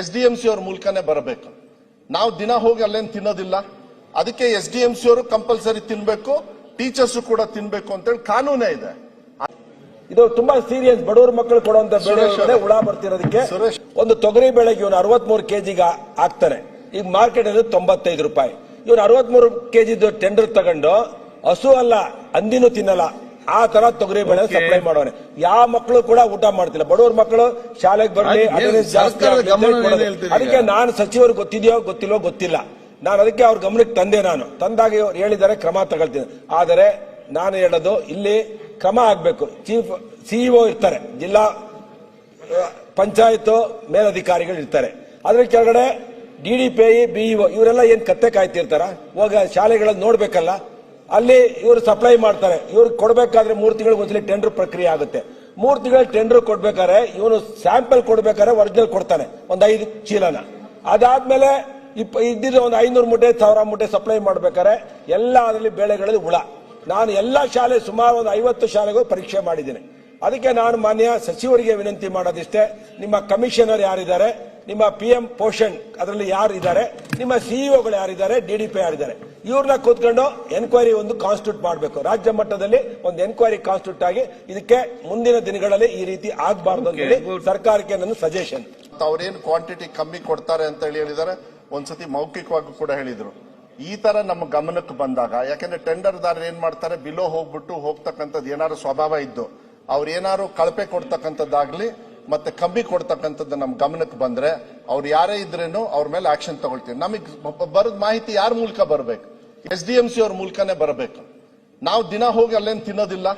S D M C ಅವ್ರ ಮೂಲಕನೇ ಬರಬೇಕು. ನಾವು ದಿನ ಹೋಗಿ ಅಲ್ಲೇನು ತಿನ್ನೋದಿಲ್ಲ. ಅದಕ್ಕೆ ಎಸ್ ಡಿ ಎಂ ಸಿ ಅವರು ಕಂಪಲ್ಸರಿ ತಿನ್ಬೇಕು. ಟೀಚರ್ಸ್ ಕೂಡ ತಿನ್ಬೇಕು ಅಂತೇಳಿ ಕಾನೂನೇ ಇದೆ. ಇದು ತುಂಬಾ ಸೀರಿಯಸ್ ಬಡವರ ಮಕ್ಕಳು ಕೊಡುವಂತ ಬೆಳೆ. ಹುಳ ಬರ್ತಿರೋದಕ್ಕೆ ಸುರೇಶ್. ಒಂದು ತೊಗರಿ ಬೆಳೆಗೆ ಇವನು ಅರವತ್ಮೂರು ಕೆಜಿಗೆ ಹಾಕ್ತಾನೆ ಈಗ ಮಾರ್ಕೆಟ್ ಅಲ್ಲಿ ತೊಂಬತ್ತೈದು ರೂಪಾಯಿ. ಇವನು ಅರವತ್ಮೂರು ಕೆಜಿದು ಟೆಂಡರ್ ತಗೊಂಡು ಹಸು ಅಲ್ಲ ಅಂದಿನೂ ತಿನ್ನಲ್ಲ. ಆ ತರ ತೊಗರಿ ಬೆಳೆ ಸಪ್ಲೈ ಮಾಡೋನೆ ಯಾವ ಮಕ್ಕಳು ಕೂಡ ಊಟ ಮಾಡ್ತಿಲ್ಲ. ಬಡವ್ರ ಮಕ್ಕಳು ಶಾಲೆಗೆ ಬರಲಿ? ಅದಕ್ಕೆ ನಾನು ಸಚಿವರು ಗೊತ್ತಿದೆಯೋ ಗೊತ್ತಿಲ್ಲೋ ಗೊತ್ತಿಲ್ಲ. ನಾನು ಅದಕ್ಕೆ ಅವ್ರ ಗಮನಕ್ಕೆ ತಂದೆ ನಾನು. ತಂದಾಗ ಇವ್ರು ಹೇಳಿದ್ದಾರೆ ಕ್ರಮ ತಗೊಳ್ತೀನಿ. ಆದರೆ ನಾನು ಹೇಳೋದು ಇಲ್ಲಿ ಕ್ರಮ ಆಗ್ಬೇಕು. ಚೀಫ್ ಸಿಇಒ ಇರ್ತಾರೆ. ಜಿಲ್ಲಾ ಪಂಚಾಯತ್ ಮೇಲಧಿಕಾರಿಗಳು ಇರ್ತಾರೆ. ಅದ್ರ ಕೆಳಗಡೆ D D P I BEO ಇವರೆಲ್ಲ ಏನ್ ಕತ್ತೆ ಕಾಯ್ತಿರ್ತಾರ? ಹೋಗ ಶಾಲೆಗಳಲ್ಲಿ ನೋಡ್ಬೇಕಲ್ಲ. ಅಲ್ಲಿ ಇವರು ಸಪ್ಲೈ ಮಾಡ್ತಾರೆ. ಇವ್ರು ಕೊಡಬೇಕಾದ್ರೆ ಮೂರು ತಿಂಗಳಿಗೆ ಒಂದ್ಸಲಿ ಟೆಂಡರ್ ಪ್ರಕ್ರಿಯೆ ಆಗುತ್ತೆ. ಮೂರು ತಿಂಗಳ ಟೆಂಡರ್ ಕೊಡ್ಬೇಕಾದ್ರೆ ಇವನು ಸ್ಯಾಂಪಲ್ ಕೊಡ್ಬೇಕಾದ್ರೆ ಒರಿಜಿನಲ್ ಕೊಡ್ತಾನೆ, ಒಂದ್ ಐದು ಚೀಲನ. ಅದಾದ್ಮೇಲೆ ಇಪ್ಪ, ಇದ್ದಿದ್ದು ಒಂದು ಐನೂರು ಮೂಟೆ, ಸಾವಿರ ಮೂಟೆ ಸಪ್ಲೈ ಮಾಡ್ಬೇಕಾದ್ರೆ ಎಲ್ಲ ಅದರಲ್ಲಿ ಬೆಳೆಗಳಲ್ಲಿ ಹುಳ. ನಾನು ಎಲ್ಲ ಶಾಲೆ, ಸುಮಾರು ಒಂದು ಐವತ್ತು ಶಾಲೆಗೂ ಪರೀಕ್ಷೆ ಮಾಡಿದ್ದೀನಿ. ಅದಕ್ಕೆ ನಾನು ಮಾನ್ಯ ಸಚಿವರಿಗೆ ವಿನಂತಿ ಮಾಡೋದಿಷ್ಟೇ. ನಿಮ್ಮ ಕಮಿಷನರ್ ಯಾರಿದ್ದಾರೆ, ನಿಮ್ಮ ಪಿ ಎಂ ಪೋಷಣ್, ಅದರಲ್ಲಿ ಯಾರು ಇದ್ದಾರೆ ನಿಮ್ಮ ಸಿಇಒಗಳು ಯಾರಿದ್ದಾರೆ ಡಿ ಡಿ ಪಿ ಯಾರಿದ್ದಾರೆ ಇವ್ರನ್ನ ಕೂತ್ಕೊಂಡು ಎನ್ಕ್ವೈರಿ ಒಂದು ಕಾನ್ಸ್ಟಿಟ್ಯೂಟ್ ಮಾಡಬೇಕು. ರಾಜ್ಯ ಮಟ್ಟದಲ್ಲಿ ಒಂದು ಎನ್ಕ್ವೈರಿ ಕಾನ್ಸ್ಟಿಟ್ಯೂಟ್ ಆಗಿ ಇದಕ್ಕೆ ಮುಂದಿನ ದಿನಗಳಲ್ಲಿ ಈ ರೀತಿ ಆಗಬಾರ್ದು ಅಂತ ಹೇಳಿ ಸರ್ಕಾರಕ್ಕೆ ನನ್ನ ಸಜೆಷನ್ ಅವ್ರೇನು ಕ್ವಾಂಟಿಟಿ ಕಮ್ಮಿ ಕೊಡ್ತಾರೆ ಅಂತ ಹೇಳಿ ಹೇಳಿದ್ದಾರೆ ಒಂದ್ಸತಿ ಮೌಖಿಕವಾಗಿ ಕೂಡ ಹೇಳಿದ್ರು. ಈ ತರ ನಮ್ಮ ಗಮನಕ್ಕೆ ಬಂದಾಗ ಯಾಕಂದ್ರೆ ಟೆಂಡರ್ದಾರರು ಏನ್ ಮಾಡ್ತಾರೆ ಬಿಲೋ ಹೋಗ್ಬಿಟ್ಟು ಹೋಗ್ತಕ್ಕಂಥದ್ದು ಏನಾದ್ರು ಸ್ವಭಾವ ಇದ್ದು ಅವ್ರು ಏನಾದ್ರು ಕಳಪೆ ಕೊಡ್ತಕ್ಕಂಥದ್ದಾಗ್ಲಿ ಮತ್ತೆ ಕಮ್ಮಿ ಕೊಡ್ತಕ್ಕಂಥದ್ದು ನಮ್ಮ ಗಮನಕ್ಕೆ ಬಂದ್ರೆ ಅವ್ರು ಯಾರೇ ಇದ್ರೇನು ಅವ್ರ ಮೇಲೆ ಆಕ್ಷನ್ ತಗೊಳ್ತೀವಿ. ನಮಗೆ ಬರೋದ್ ಮಾಹಿತಿ ಯಾರ ಮೂಲಕ ಬರಬೇಕು? ಎಸ್ ಡಿ ಎಂ ಸಿ ಅವ್ರ ಮೂಲಕನೇ ಬರಬೇಕು. ನಾವು ದಿನ ಹೋಗಿ ಅಲ್ಲೇನು ತಿನ್ನೋದಿಲ್ಲ.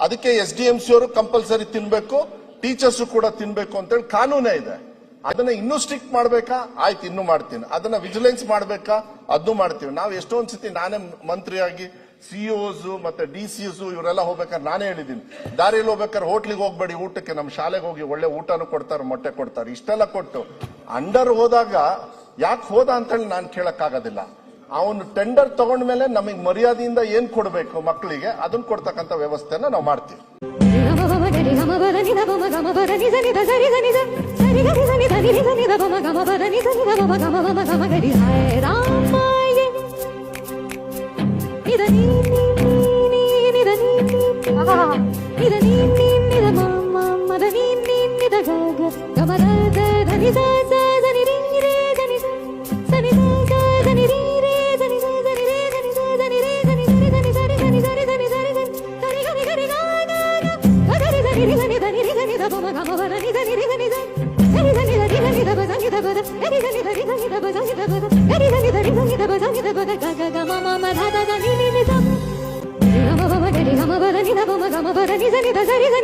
ಅದಕ್ಕೆ ಎಸ್ ಡಿ ಎಂ ಸಿ ಅವರು ಕಂಪಲ್ಸರಿ ತಿನ್ಬೇಕು. ಟೀಚರ್ಸ್ ಕೂಡ ತಿನ್ಬೇಕು ಅಂತೇಳಿ ಕಾನೂನೇ ಇದೆ. ಅದನ್ನ ಇನ್ನೂ ಸ್ಟ್ರಿಕ್ಟ್ ಮಾಡ್ಬೇಕಾ? ಆಯ್ತು, ಇನ್ನು ಮಾಡ್ತೀನಿ. ಅದನ್ನ ವಿಜಿಲೆನ್ಸ್ ಮಾಡ್ಬೇಕಾ? ಅದನ್ನು ಮಾಡ್ತೀವಿ. ನಾವು ಎಷ್ಟೊಂದ್ಸತಿ ನಾನೇ ಮಂತ್ರಿಯಾಗಿ ಸಿಇಒಸ್ ಮತ್ತೆ ಡಿ ಸಿಎಸ್ ಇವರೆಲ್ಲ ಹೋಗ್ಬೇಕಾದ್ರೆ ನಾನೇ ಹೇಳಿದ್ದೀನಿ. ದಾರಿಯಲ್ಲಿ ಹೋಗ್ಬೇಕಾದ್ರೆ ಹೋಟ್ಲಿಗೆ ಹೋಗ್ಬೇಡಿ, ಊಟಕ್ಕೆ. ನಮ್ಮ ಶಾಲೆಗೆ ಹೋಗಿ ಒಳ್ಳೆ ಊಟನೂ ಕೊಡ್ತಾರೆ, ಮೊಟ್ಟೆ ಕೊಡ್ತಾರೆ. ಇಷ್ಟೆಲ್ಲ ಕೊಟ್ಟು ಅಂಡರ್ ಹೋದಾಗ ಯಾಕೆ ಹೋದ ಅಂತೇಳಿ ನಾನು ಕೇಳಕ್ಕಾಗೋದಿಲ್ಲ. ಅವನು ಟೆಂಡರ್ ತಗೊಂಡ್ಮೇಲೆ ನಮಗೆ ಮರ್ಯಾದೆಯಿಂದ ಏನ್ ಕೊಡಬೇಕು ಮಕ್ಕಳಿಗೆ ಅದನ್ನ ಕೊಡ್ತಕ್ಕಂಥ ವ್ಯವಸ್ಥೆನ ನಾವು ಮಾಡ್ತೀವಿ. Gama bara ni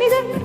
da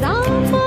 Ram